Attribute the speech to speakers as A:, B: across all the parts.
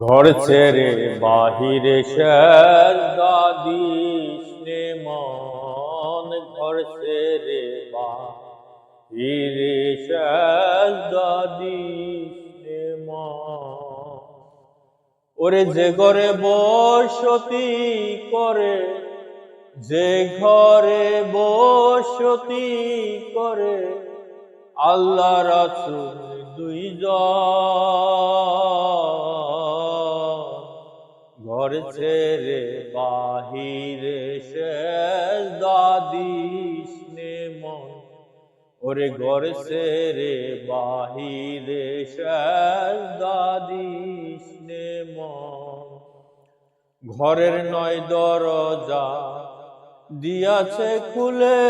A: ঘর ছেড়ে বাহিরে দাদিস মন, ঘর ছেড়ে বাহিরে দাদিস ওরে যে ঘরে বসতি করে, যে ঘরে বসতি করে, আল্লাহ রাসুল দুইজন। ঘর ছেড়ে বাহিরে শেষ দাদিস নে মন। ওরে ঘর ছেড়ে বাহিরে শেষ দাদিস নে মন। ঘরের নয় দরজা দিয়াছে খুলে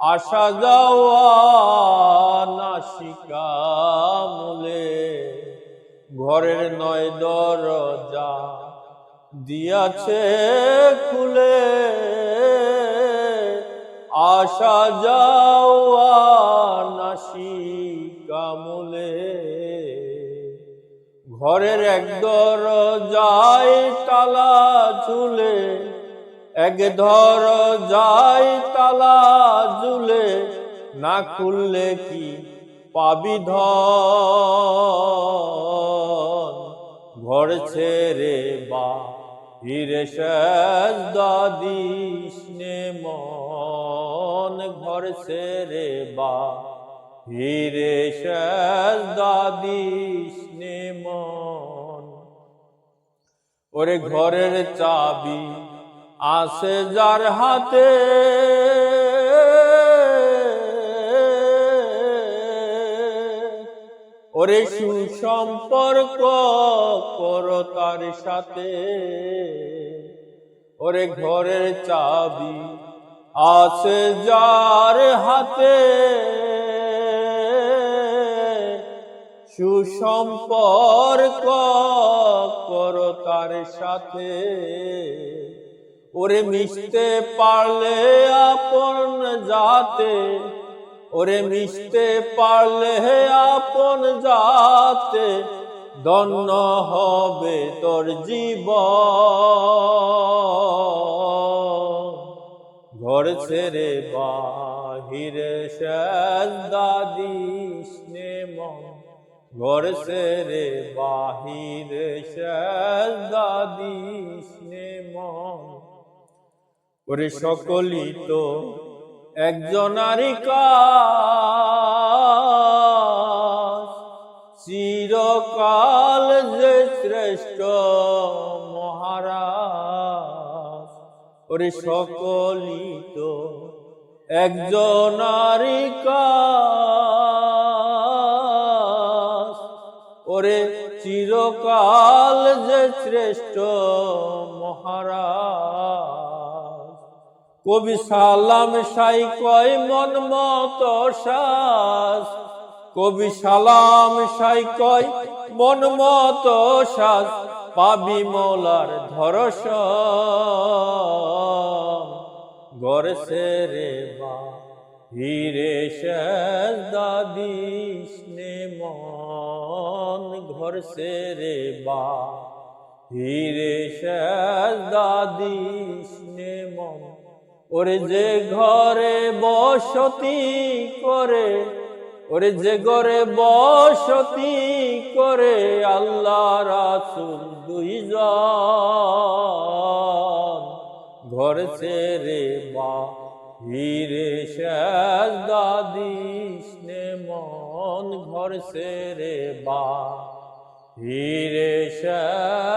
A: আসা যাওয়া নাসিকা ঘরের নয় দরজা দিয়াছে খুলে। আসা যাওয়া নাসিকা ঘরের এক দরজায় তালা ঝুলে এক ধর যাই তালা ঝুলে, না খুললে কি পাবি ধন? ঘর ছেড়ে বা হিরে দাদিস মন। ঘর ছেড়ে বা হিরে দাদিস নে মন। ওরে ঘরের চাবি আসে যার হাতে ওরে সুসম্পর্ক কর তার সাথে। ওরে ঘরের চাবি আছে যার হাতে। সুসম্পর্ক কর তার সাথে। ওরে মিশতে পারলে আপন যাতে ওরে মিশতে পারলে আপন যাতে দন্য হবে তোর জীব ঘর ছেড়ে বাহিরে নে মন। ঘর ছেড়ে বাহিরে শেষ দাদিস নে মন। ওরে সকলই তো একজনারই কাজ। চিরকাল যে শ্রেষ্ঠ মহারাজ। ওরে সকলই তো একজনারই কাজ। ওরে চিরকাল যে শ্রেষ্ঠ মহারাজ। কবি সালাম সাই কয়, মন মত শ্বাস কবি সালাম সাই কয়, মন মত শ্বাস পাবি মোলার ধরস। গড় সেরে বা, হিরে শেষ দাদিস নে মন। ঘর সেরে বা, হিরে শেষ দাদিস নে মন ওরে যে ঘরে বসতি করে, ওরে যে ঘরে বসতি করে আল্লাহ রাসুল দুইজন। ঘর ছেড়ে বা হিরে শেষ দাদিস নে মন, ঘর ছেড়ে বা হিরে শেষ